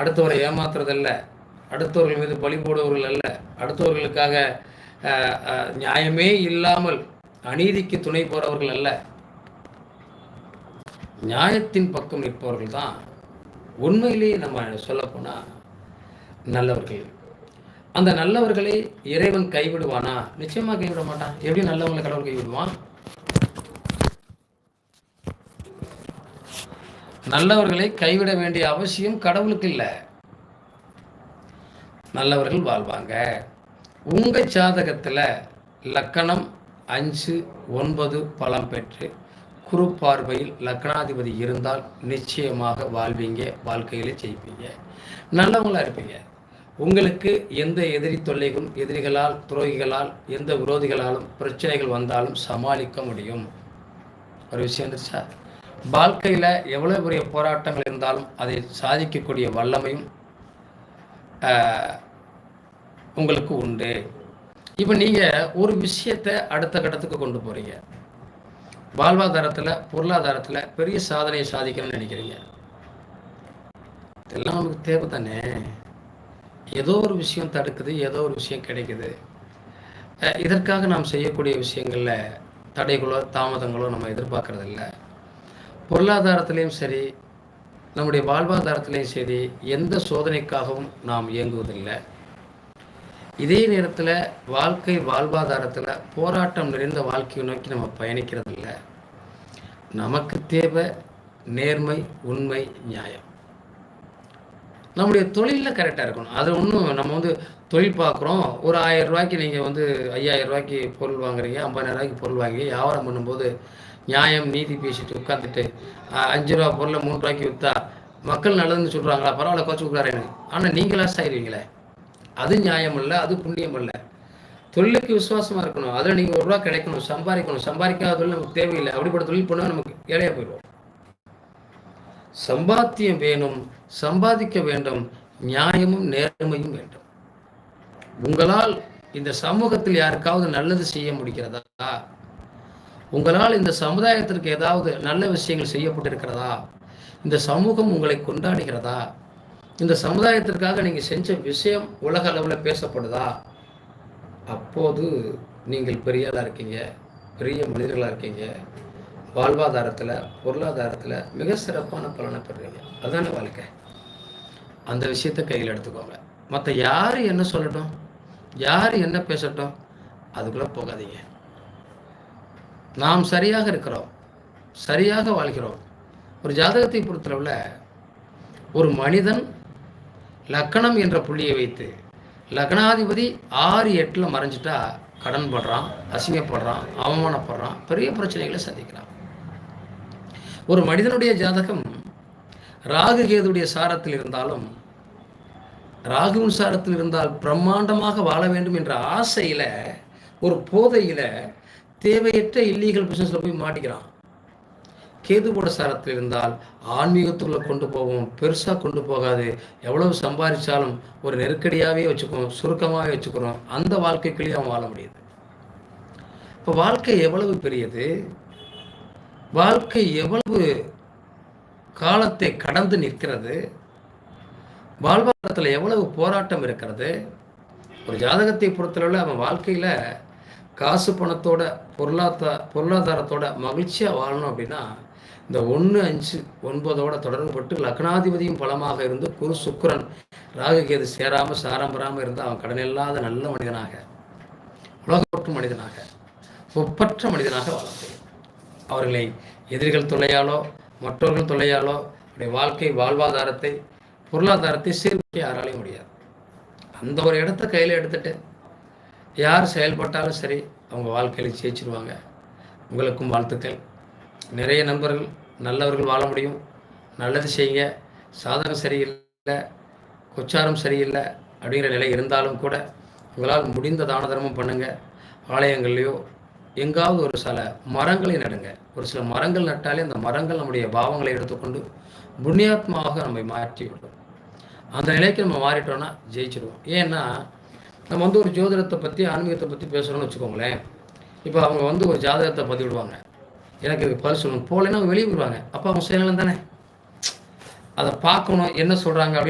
அடுத்தவரை ஏமாத்துறதல்ல. அடுத்தவர்கள் மீது பழி போடுவர்கள் அல்ல. அடுத்தவர்களுக்காக நியாயமே இல்லாமல் அநீதிக்கு துணை போறவர்கள் அல்ல. நியாயத்தின் பக்கம் நிற்பவர்கள் தான் உண்மையிலேயே நம்ம சொல்லப்போனால் நல்லவர்கள். அந்த நல்லவர்களை இறைவன் கைவிடுவானா? நிச்சயமாக கைவிட மாட்டான். எப்படி நல்லவங்களை கடவுள் கைவிடுவான்? நல்லவர்களை கைவிட வேண்டிய அவசியம் கடவுளுக்கு இல்லை. நல்லவர்கள் வாழ்வாங்க. உங்கள் சாதகத்தில் லக்கணம் அஞ்சு ஒன்பது பலம் பெற்று குரு பார்வையில் லக்னாதிபதி இருந்தால் நிச்சயமாக வாழ்வீங்க வாழ்க்கையில ஜெயிப்பீங்க. நல்லவங்களாக இருப்பீங்க. உங்களுக்கு எந்த எதிரி தொல்லைகளும் எதிரிகளால் துரோகிகளால் எந்த விரோதிகளாலும் பிரச்சனைகள் வந்தாலும் சமாளிக்க முடியும். ஒரு விஷயம் இருந்துச்சா வாழ்க்கையில் எவ்வளோ பெரிய போராட்டங்கள் இருந்தாலும் அதை சாதிக்கக்கூடிய வல்லமையும் ஆஹ், உங்களுக்கு உண்டு. இப்போ நீங்கள் ஒரு விஷயத்தை அடுத்த கட்டத்துக்கு கொண்டு போகிறீங்க வாழ்வாதாரத்தில் பொருளாதாரத்தில் பெரிய சாதனையை சாதிக்கணும்னு நினைக்கிறீங்க. இதெல்லாம் நமக்கு தேவை தானே. ஏதோ ஒரு விஷயம் தடுக்குது ஏதோ ஒரு விஷயம் கிடைக்குது. இதற்காக நாம் செய்யக்கூடிய விஷயங்களில் தடைகளோ தாமதங்களோ நம்ம எதிர்பார்க்கறதில்லை. பொருளாதாரத்திலையும் சரி நம்முடைய வாழ்வாதாரத்திலையும் சரி எந்த சோதனைக்காகவும் நாம் இயங்குவதில்லை. இதே நேரத்தில் வாழ்க்கை வாழ்வாதாரத்தில் போராட்டம் நிறைந்த வாழ்க்கையை நோக்கி நம்ம பயணிக்கிறதில்ல. நமக்கு தேவை நேர்மை உண்மை நியாயம். நம்முடைய தொழிலில் கரெக்டாக இருக்கணும். அது ஒன்றும் நம்ம வந்து தொழில் பார்க்குறோம் ஒரு ஆயிரம் ரூபாய்க்கு நீங்கள் வந்து ஐயாயிரம் ரூபாய்க்கு பொருள் வாங்குறீங்க ஐம்பதாயிரம் ரூபாய்க்கு பொருள் வாங்கி வியாபாரம் பண்ணும்போது நியாயம் நீதி பேசிட்டு உட்காந்துட்டு அஞ்சு ரூபா பொருளை மூணு ரூபாய்க்கு விற்றா மக்கள் நல்லதுன்னு சொல்கிறாங்களா பரவாயில்ல குறைச்சி கொடுக்குறாருன்னு ஆனால் நீங்கள் லாஸ் ஆயிடுவீங்களே அது நியாயம் இல்லை அது புண்ணியம் இல்லை தொழிலுக்கு விசுவாசமாக இருக்கணும். அதில் நீங்கள் ஒரு ரூபா கிடைக்கணும் சம்பாதிக்கணும். சம்பாதிக்காத தொழில் நமக்கு தேவையில்லை. அப்படிப்பட்ட தொழில் பண்ணால் நமக்கு ஏழையாக போயிடுவோம். சம்பாத்தியம் வேணும் சம்பாதிக்க வேண்டும் நியாயமும் நேர்மையும் வேண்டும். உங்களால் இந்த சமூகத்தில் யாருக்காவது நல்லது செய்ய முடிகிறதா? உங்களால் இந்த சமுதாயத்திற்கு ஏதாவது நல்ல விஷயங்கள் செய்யப்பட்டிருக்கிறதா? இந்த சமூகம் உங்களை கொண்டாடுகிறதா? இந்த சமுதாயத்திற்காக நீங்கள் செஞ்ச விஷயம் உலக அளவில் பேசப்படுதா? அப்போது நீங்கள் பெரியாளாக இருக்கீங்க பெரிய மனிதர்களாக இருக்கீங்க. வாழ்வாதாரத்தில் பொருளாதாரத்தில் மிக சிறப்பான பலனை பெறுறீங்க அதுதானே வாழ்க்கை. அந்த விஷயத்தை கையில் எடுத்துக்கோங்க. மற்ற யார் என்ன சொல்லட்டும் யார் என்ன பேசட்டும் அதுக்குள்ளே போகாதீங்க. நாம் சரியாக இருக்கிறோம் சரியாக வாழ்கிறோம். ஒரு ஜாதகத்தை பொறுத்தளவில் ஒரு மனிதன் லக்கணம் என்ற புள்ளியை வைத்து லக்னாதிபதி ஆறு எட்டில் மறைஞ்சிட்டா கடன் படுறான் அசிங்கப்படுறான் அவமானப்படுறான் பெரிய பிரச்சனைகளை சந்திக்கிறான். ஒரு மனிதனுடைய ஜாதகம் ராகு கேதுடைய சாரத்தில் இருந்தாலும் ராகுவின் சாரத்தில் இருந்தால் பிரம்மாண்டமாக வாழ வேண்டும் என்ற ஆசையில் ஒரு போதையில் தேவையற்ற இல்லீகல் பிஸ்னஸில் போய் மாட்டிக்கிறான். கேதுவோட சாரத்தில் இருந்தால் ஆன்மீகத்துள்ள கொண்டு போவோம் பெருசாக கொண்டு போகாது. எவ்வளவு சம்பாதிச்சாலும் ஒரு நெருக்கடியாகவே வச்சுக்கிறோம் சுருக்கமாகவே வச்சுக்கிறோம் அந்த வாழ்க்கைக்குள்ளேயே அவன் வாழ முடியுது. இப்போ வாழ்க்கை எவ்வளவு பெரியது? வாழ்க்கை எவ்வளவு காலத்தை கடந்து நிற்கிறது? வாழ்வாதாரத்தில் எவ்வளவு போராட்டம் இருக்கிறது? ஒரு ஜாதகத்தை பொறுத்தளவில் அவன் வாழ்க்கையில் காசு பணத்தோட பொருளாதார பொருளாதாரத்தோட மகிழ்ச்சியாக வாழணும் அப்படின்னா இந்த ஒன்று அஞ்சு ஒன்பதோட தொடர்புபட்டு லக்னாதிபதியும் பலமாக இருந்து குரு சுக்கரன் ராகுகேது சேராமல் சாரம்பராமல் இருந்து அவன் கடன் இல்லாத நல்ல மனிதனாக உலகப்பற்று மனிதனாக ஒப்பற்ற மனிதனாக வாழ முடியும். அவர்களை எதிரிகள் தொல்லையாலோ மற்றவர்கள் தொல்லையாலோ அவருடைய வாழ்க்கை வாழ்வாதாரத்தை பொருளாதாரத்தை சீர்குலைக்க யாராலையும் முடியாது. அந்த ஒரு இடத்த கையில் எடுத்துட்டு யார் செயல்பட்டாலும் சரி அவங்க வாழ்க்கையில் ஜெயிச்சிருவாங்க. உங்களுக்கும் வாழ்த்துக்கள். நிறைய நண்பர்கள் நல்லவர்கள் வாழ முடியும். நல்லது செய்யுங்க. சாதகம் சரியில்லை. கொச்சாரம் சரியில்லை அப்படிங்கிற நிலை இருந்தாலும் கூட உங்களால் முடிந்த தான தர்மம் பண்ணுங்கள் ஆலயங்கள்லையோ எங்காவது ஒரு சில மரங்களை நடுங்க. ஒரு சில மரங்கள் நட்டாலே அந்த மரங்கள் நம்முடைய பாவங்களை எடுத்துக்கொண்டு புண்ணியாத்மாவாக நம்மை மாற்றி விடும் அந்த நிலைக்கு நம்ம மாறிட்டோம்னா ஜெயிச்சிடுவோம். ஏன்னா நம்ம வந்து ஒரு ஜோதிடத்தை பற்றி ஆன்மீகத்தை பற்றி பேசுகிறோம்னு வச்சுக்கோங்களேன். இப்போ அவங்க வந்து ஒரு ஜாதகத்தை பதிவிடுவாங்க. எனக்கு இது பதில் சொல்லணும். போகலைன்னா அவங்க வெளியே விடுவாங்க அப்போ அவங்க சுயநலம் தானே? அதை பார்க்கணும். என்ன சொல்கிறாங்க அப்படின்னு